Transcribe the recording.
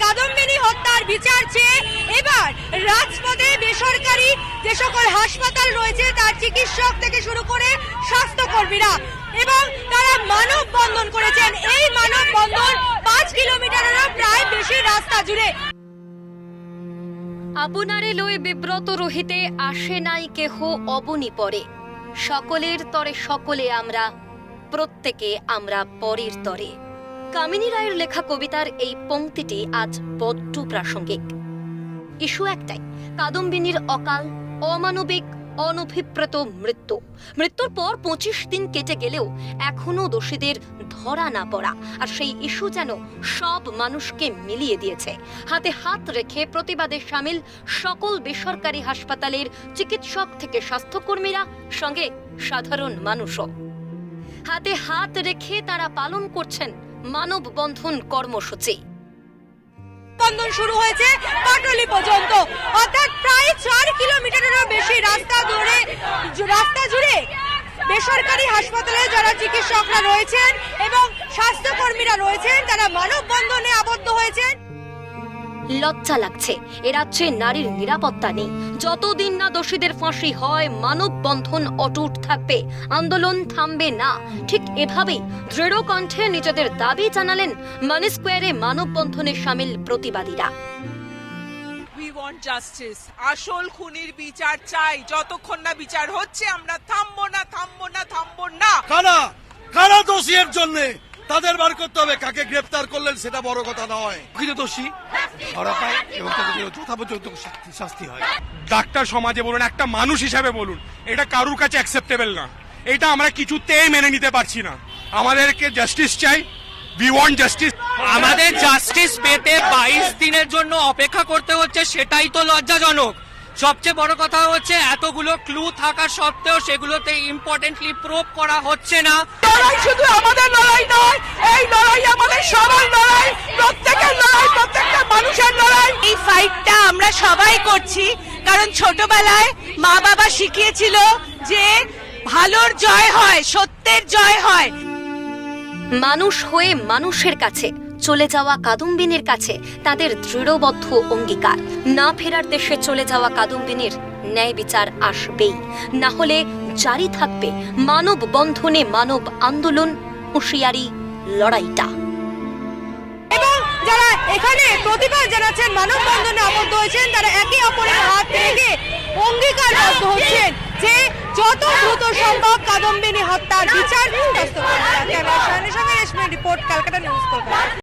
কাদম্বিনী হত্যার বিচার চেয়ে এবার রাজপথে বেসরকারি যে সকল হাসপাতাল রয়েছে, তার চিকিৎসক থেকে শুরু করে স্বাস্থ্যকর্মীরা এবং তারা মানব বন্ধন করেছেন। এই মানব বন্ধন পাঁচ প্রায় বেশি রাস্তা জুড়ে। আপনারে লয়ে বিব্রত রহিতে আসে নাই কেহ, অবনি পরে। সকলের তরে সকলে আমরা, প্রত্যেকে আমরা পরের তরে। কামিনী রায়ের লেখা কবিতার এই পংক্তিটি আজ বড্ড প্রাসঙ্গিক। ইস্যু একটাই, কাদম্বিনীর অকাল, অমানবিক, অনভিপ্রেত মৃত্যু। মৃত্যুর পর পঁচিশ দিন কেটে গেলেও এখনও দোষীদের ধরা না পড়া, আর সেই ইস্যু যেন সব মানুষকে মিলিয়ে দিয়েছে। হাতে হাত রেখে প্রতিবাদে সামিল সকল বেসরকারি হাসপাতালের চিকিৎসক থেকে স্বাস্থ্যকর্মীরা, সঙ্গে সাধারণ মানুষও। হাতে হাত রেখে তারা পালন করছেন মানববন্ধন কর্মসূচি। বন্ধন শুরু হয়েছে পাটলি পর্যন্ত। অর্থাৎ প্রায় চার কিলোমিটারেরও বেশি রাস্তা ধরে রাস্তা জুড়ে বেসরকারি হাসপাতালে যারা চিকিৎসকরা রয়েছেন এবং স্বাস্থ্যকর্মীরা রয়েছেন, তারা মানববন্ধনে আবদ্ধ হয়েছেন। লজ্জা লাগছে। এ রাজ্যে নারীর নিরাপত্তা নেই। যতদিন না দোষীদের ফাঁসি হয় মানববন্ধন অটুট থাকবে। আন্দোলন থামবে না। ঠিক এভাবেই দৃঢ় কণ্ঠে নিজেদের দাবি জানালেন মানি স্কোয়ারে মানববন্ধনে সামিল প্রতিবাদীরা। জাস্টিস আসল খুনির বিচার চাই। যতক্ষণ না বিচার হচ্ছে আমরা থামবো না থামবো না থামবো না। কারা? কারা দোষী এর জন্য? তাদের বার করতে হবে। কাকে গ্রেফতার করলেন সেটা বড় কথা নয়। প্রকৃত দোষী ধরা পায় এবং তাদের যথাযথ শাস্তি- শাস্তি হয়। ডাক্তার সমাজে বলুন একটা মানুষ হিসাবে বলুন এটা কারুর কাছে অ্যাকসেপ্টেবল না। এটা আমরা কিছুতেই মেনে নিতে পারছি না। আমাদেরকে জাস্টিস চাই উই ওয়ান্ট জাস্টিস আমাদের জাস্টিস পেতে বাইশ দিনের জন্য অপেক্ষা করতে হচ্ছে সেটাই তো লজ্জাজনক। সবচেয়ে বড় কথা হচ্ছে এতগুলো ক্লু থাকা সত্ত্বেও সেগুলোতে ইম্পর্টেন্টলি প্রুভ করা হচ্ছে না। লড়াই শুধু আমাদের লড়াই নয় এই লড়াই আমাদের সবার লড়াই প্রত্যেকের লড়াই প্রত্যেকটা মানুষের লড়াই। এই ফাইটটা আমরা সবাই করছি কারণ ছোটবেলায় মা বাবা শিখিয়েছিল যে ভালোর জয় হয় সত্যের জয় হয়। মানুষ হয়ে মানুষের কাছে। চলে যাওয়া কাদম্বিনীর কাছে তাদের দৃঢ়বদ্ধ অঙ্গীকার। না ফেরার দেশে চলে যাওয়া কাদম্বিনীর ন্যায় বিচার আসবেই। না হলে জারি থাকবে মানব বন্ধনে মানব আন্দোলন হুঁশিয়ারি লড়াইটা। এবং যারা এখানে প্রতিবাদ জানাচ্ছেন মানববন্ধনে আবদ্ধ হয়েছেন তারা একে অপরের হাত থেকে অঙ্গীকারবদ্ধ হচ্ছেন যে যত দ্রুত সম্ভব কাদম্বিনী হত্যার বিচার রিপোর্ট ক্যালকাটা নিউজ কলকাতা।